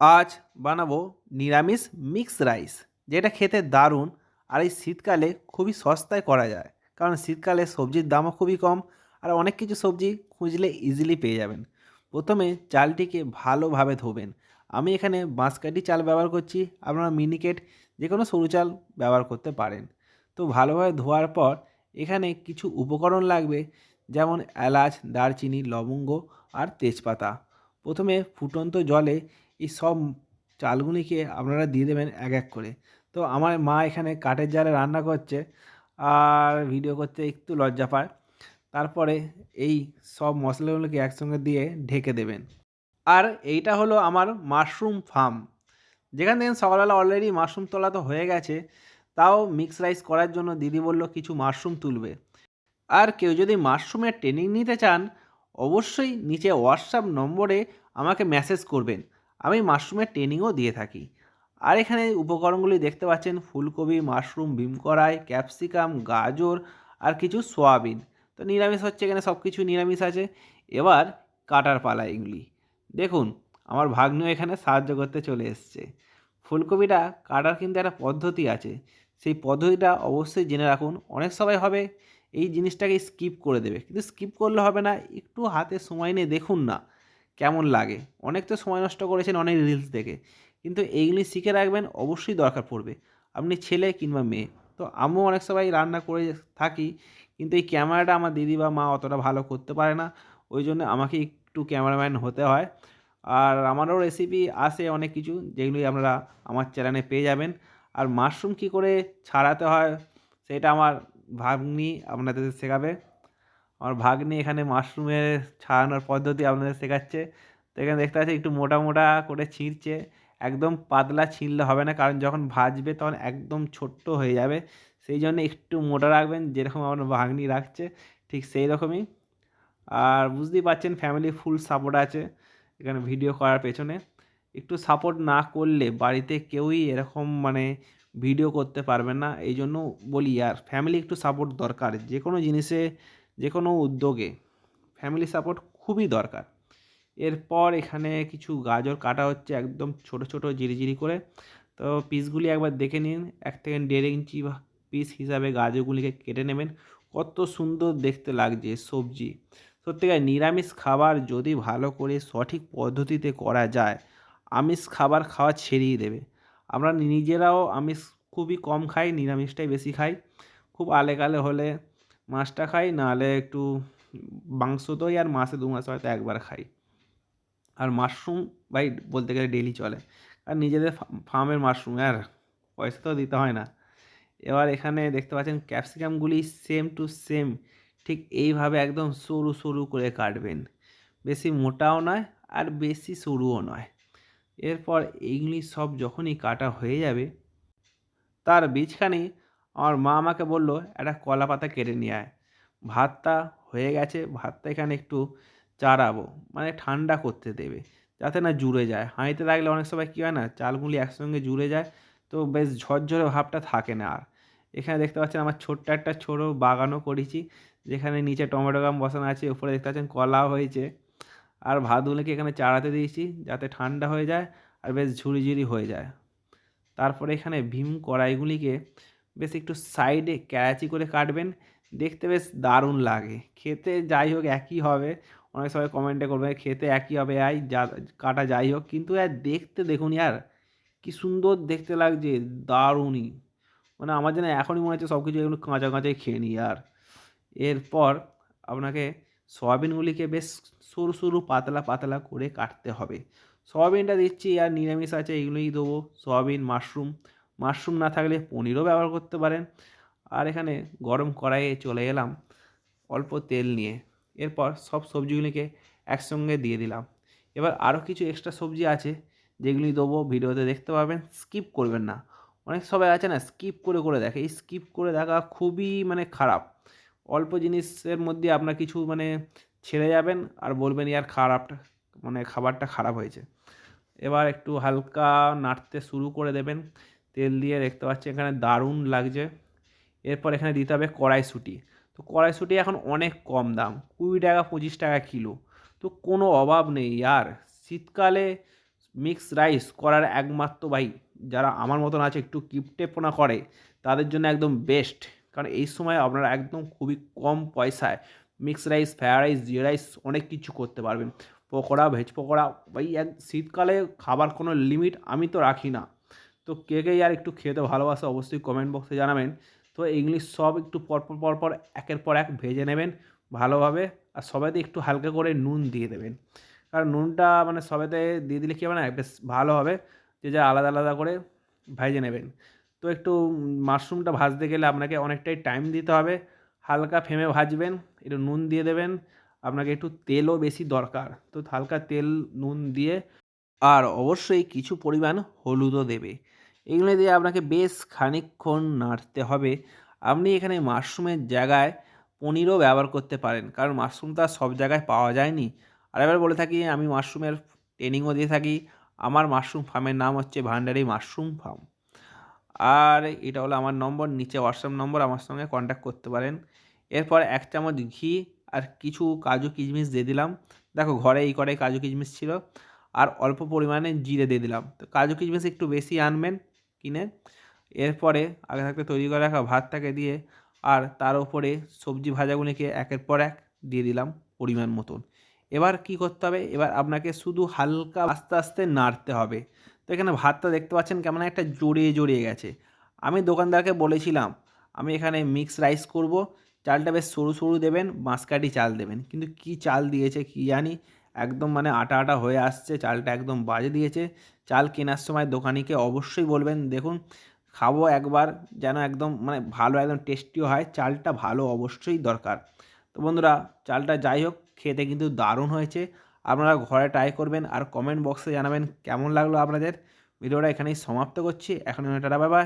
আজ বানাবো নিরামিষ মিক্স রাইস যেটা খেতে দারুণ আর এই শীতকালে খুবই সস্তায় করা যায়। কারণ শীতকালে সবজির দামও খুবই কম আর অনেক কিছু সবজি খুঁজলে ইজিলি পেয়ে যাবেন। প্রথমে চালটিকে ভালোভাবে ধোবেন। আমি এখানে বাঁশকাঠি চাল ব্যবহার করছি, আপনারা মিনিকেট যে কোনো সরু চাল ব্যবহার করতে পারেন। তো ভালোভাবে ধোয়ার পর এখানে কিছু উপকরণ লাগবে, যেমন এলাচ, দারচিনি, লবঙ্গ আর তেজপাতা। প্রথমে ফুটন্ত জলে এই সব চালগুলিকে আপনারা দিয়ে দেবেন এক এক করে। তো আমার মা এখানে কাঠের জালে রান্না করছে আর ভিডিও করতে একটু লজ্জা পায়। তারপরে এই সব মশলাগুলোকে একসঙ্গে দিয়ে ঢেকে দেবেন। আর এইটা হলো আমার মাশরুম ফার্ম যেখান থেকে সকালবেলা অলরেডি মাশরুম তোলা তো হয়ে গেছে, তাও মিক্স রাইস করার জন্য দিদি বলল কিছু মাশরুম তুলবে। আর কেউ যদি মাশরুমের ট্রেনিং নিতে চান, অবশ্যই নিচে হোয়াটসঅ্যাপ নম্বরে আমাকে মেসেজ করবেন। আমি মাশরুমের ট্রেনিংও দিয়ে থাকি। আর এখানে উপকরণগুলি দেখতে পাচ্ছেন, ফুলকপি, মাশরুম, ভীম কড়াই, ক্যাপসিকাম, গাজর আর কিছু সোয়াবিন। তো নিরামিষ হচ্ছে এখানে সব কিছু নিরামিষ আছে। এবার কাটার পালা এগুলি। দেখুন, আমার ভাগ্নিও এখানে সাহায্য করতে চলে এসছে। ফুলকপিটা কাটার কিন্তু একটা পদ্ধতি আছে। সেই পদ্ধতিটা অবশ্যই জেনে রাখুন, অনেক সবাই হবে এই জিনিসটাকে স্কিপ করে দেবে। কিন্তু স্কিপ করলে হবে না, একটু হাতে সময় নিয়ে দেখুন না। কেমন লাগে? অনেক তো সময় নষ্ট করেছেন, অনেক রিলস দেখে। কিন্তু এইগুলি শিখে রাখবেন, অবশ্যই দরকার পড়বে। আপনি ছেলে কিংবা মেয়ে। তো আমিও অনেক সময় রান্না করে থাকি, কিন্তু এই ক্যামেরাটা আমার দিদি বা মা অতটা ভালো করতে পারে না। ওই জন্য আমাকে একটু ক্যামেরাম্যান হতে হয়। আর আমারও রেসিপি আসে অনেক কিছু, যেগুলি আপনারা আমার চ্যানেলে পেয়ে যাবেন। আর মাশরুম কী করে ছাড়াতে হয়, সেটা আমার ভাগ্নি আপনাদের শেখাবে। আমার ভাগ্নি এখানে মাশরুমের ছাড়ানোর পদ্ধতি আপনাদের শেখাচ্ছে। তো এখানে দেখতে পাচ্ছি একটু মোটা মোটা করে ছিঁড়ছে। একদম পাতলা ছিঁড়লে হবে না, কারণ যখন ভাজবে তখন একদম ছোট্ট হয়ে যাবে। সেই জন্য একটু মোটা রাখবেন, যেরকম আমার ভাগ্নি রাখছে, ঠিক সেই রকমই। আর বুঝতেই পারছেন ফ্যামিলি ফুল সাপোর্ট আছে এখানে ভিডিও করার পেছনে। একটু সাপোর্ট না করলে বাড়িতে কেউই এরকম মানে ভিডিও করতে পারবে না। এই জন্য বলি, আর ফ্যামিলি একটু সাপোর্ট দরকার। যে কোনো জিনিসে যে কোনো উদ্যোগে ফ্যামিলি সাপোর্ট খুবই দরকার। এরপর এখানে কিছু গাজর কাটা হচ্ছে একদম ছোট ছোট জিরি করে। তো পিসগুলি একবার দেখে নিন। এক থেকে দেড় ইঞ্চি পিস হিসাবে গাজরগুলিকে কেটে নেবেন। কত সুন্দর দেখতে লাগছে সবজি। সত্যিকার নিরামিষ খাবার যদি ভালো করে সঠিক পদ্ধতিতে করা যায়, আমিষ খাবার খাওয়া ছেড়েই দেবে। আমরা নিজেরাও আমিষ খুবই কম খাই, নিরামিষটাই বেশি খাই। খুব আলেকালে হলে মাছটা খাই নাহলে একটু মাংস দই আর মাসে দু মাসে হয়তো একবার খাই। আর মাশরুম, ভাই, বলতে গেলে ডেলি চলে। আর নিজেদের ফার্মের মাশরুম, আর পয়সা তো দিতে হয় না। এবার এখানে দেখতে পাচ্ছেন ক্যাপসিকামগুলি সেম টু সেম ঠিক এইভাবে একদম সরু সরু করে কাটবেন। বেশি মোটাও নয়, আর বেশি সরুও নয়। এরপর এইগুলি সব যখনই কাটা হয়ে যাবে, তার বীজখানি আমার মা আমাকে বলল, একটা কলা পাতা কেটে নিয়ে আয়। ভাতটা হয়ে গেছে, ভাতটা এখানে একটু চাড়াবো মানে ঠান্ডা করতে দেবে, যাতে না জুড়ে যায়। হাঁড়িতে রাখলে অনেক সময় কী হয় না, চালগুলি একসঙ্গে জুড়ে যায়, তো বেশ ঝরঝরে ভাবটা থাকে না আর। এখানে দেখতে পাচ্ছেন আমার ছোট্ট একটা ছোটো বাগানও করেছি, যেখানে নিচে টমেটো গাম বসানো আছে, উপরে দেখতে পাচ্ছেন কলাও হয়েছে। আর ভাতগুলোকে এখানে চাড়াতে দিয়েছি, যাতে ঠান্ডা হয়ে যায় আর বেশ ঝুড়ি ঝুড়ি হয়ে যায়। তারপরে এখানে ভীম কড়াইগুলিকে বেশ একটু সাইডে ক্যারাচি করে কাটবেন। দেখতে বেশ দারুণ লাগে। খেতে যাই হোক একই হবে। অনেক সবাই কমেন্টে করবে খেতে একই হবে আই যা, কাটা যাই হোক। কিন্তু আর দেখতে দেখুন আর কি সুন্দর দেখতে লাগছে, দারুণই। মানে আমার যেন এখনই মনে হচ্ছে সব কিছু এগুলো কাঁচা কাঁচাই খেয়ে নিই আর। এরপর আপনাকে সয়াবিনগুলিকে বেশ সরু সরু পাতলা পাতলা করে কাটতে হবে। সয়াবিনটা দিচ্ছি, আর নিরামিষ আছে, এগুলোই দেবো। সয়াবিন, মাশরুম মাশরুম না থাকলে পনিরও ব্যবহার করতে পারেন। আর এখানে গরম কড়াইয়ে চলে এলাম অল্প তেল নিয়ে। এরপর সব সবজিগুলিকে একসঙ্গে দিয়ে দিলাম। এবার আরও কিছু এক্সট্রা সবজি আছে যেগুলি দেবো ভিডিওতে দেখতে পাবেন। স্কিপ করবেন না। অনেক সবাই আছে না স্কিপ করে করে দেখে। এই স্কিপ করে দেখা খুবই মানে খারাপ। অল্প জিনিসের মধ্যে আপনার কিছু মানে ছেড়ে যাবেন আর বলবেন, ইয়ার খারাপটা মানে খাবারটা খারাপ হয়েছে। এবার একটু হালকা নাড়তে শুরু করে দেবেন। তেল দিয়ে দেখতে পাচ্ছি এখানে দারুণ লাগছে। এরপর এখানে দিতে হবে কড়াইশুঁটি। তো কড়াইশুঁটি এখন অনেক কম দাম, কুড়ি টাকা, পঁচিশ টাকা কিলো। তো কোনো অভাব নেই আর শীতকালে মিক্স রাইস করার একমাত্র ভাই, যারা আমার মতন আছে, একটু কিপটেপনা করে, তাদের জন্য একদম বেস্ট কারণ এই সময় আপনারা একদম খুবই কম পয়সায় mix rice fried rice jeera rice অনেক কিছু করতে পারবেন। পকোড়া ভেজ পকোড়া, ভাই, এক শীতকালে খাবার কোনো লিমিট আমি তো রাখি না। তো কে কে আর একটু খেতে ভালোবাসে অবশ্যই কমেন্ট বক্সে জানাবেন। তো ইংলিশ সব একটু পরপর পরপর, একের পর এক ভেজে নেবেন ভালোভাবে আর সবাইতে একটু হালকা করে নুন দিয়ে দেবেন। কারণ নুনটা মানে সবেতে দিয়ে দিলে কী হবে না, বেশ ভালো হবে যে যা আলাদা আলাদা করে ভেজে নেবেন। তো একটু মাশরুমটা ভাজতে গেলে আপনাকে অনেকটাই টাইম দিতে হবে। হালকা ফ্লেমে ভাজবেন, একটু নুন দিয়ে দেবেন, আপনাকে একটু তেলও বেশি দরকার। তো হালকা তেল, নুন দিয়ে আর অবশ্যই কিছু পরিমাণ হলুদও দেবে। এগুলো দিয়ে আপনাকে বেশ খানিকক্ষণ নাড়তে হবে। আপনি এখানে মাশরুমের জায়গায় পনিরও ব্যবহার করতে পারেন, কারণ মাশরুম তো সব জায়গায় পাওয়া যায়নি। আর এবার বলে থাকি, আমি মাশরুমের ট্রেনিংও দিয়ে থাকি। আমার মাশরুম ফার্মের নাম হচ্ছে ভান্ডারি মাশরুম ফার্ম। আর এটা হলো আমার নম্বর, নিচে হোয়াটসঅ্যাপ নম্বর, আমার সঙ্গে কন্ট্যাক্ট করতে পারেন। এরপর এক চামচ ঘি আর কিছু কাজু কিশমিশ দিয়ে দিলাম। দেখো ঘরে এই করে কাজু কিশমিশ ছিল। আর অল্প পরিমাণে জিরে দিয়ে দিলাম। তো কাজু কিশমিশ একটু বেশি আনবেন কিনে। এরপরে আগে থাকতে তৈরি করে রাখা ভাতটাকে দিয়ে আর তার উপরে সবজি ভাজাগুলিকে একের পর এক দিয়ে দিলাম পরিমাণ মতন। এবার কি করতে হবে? এবার আপনাকে শুধু হালকা আস্তে আস্তে নাড়তে হবে। তো এখানে ভাতটা দেখতে পাচ্ছেন কেমন একটা জড়িয়ে জড়িয়ে গেছে। আমি দোকানদারকে বলেছিলাম, আমি এখানে মিক্স রাইস করব। চালটা বেশ সরু সরু দেবেন বাঁশকাঠি চাল দেবেন। কিন্তু কি চাল দিয়েছে কি জানি একদম মানে আটা আটা হয়ে আসছে, চালটা একদম বাজে দিয়েছে। চাল কেনার সময় দোকানিকে অবশ্যই বলবেন, দেখুন, খাব একবার, যেন একদম মানে ভালো, একদম টেস্টিও হয়। চালটা ভালো অবশ্যই দরকার। তো বন্ধুরা, চালটা যাই হোক, খেতে কিন্তু দারুণ হয়েছে। আপনারা ঘরে ট্রাই করবেন আর কমেন্ট বক্সে জানাবেন কেমন লাগল আপনাদের। ভিডিওটা এখানেই সমাপ্ত করছি। এখন টাটা বাই বাই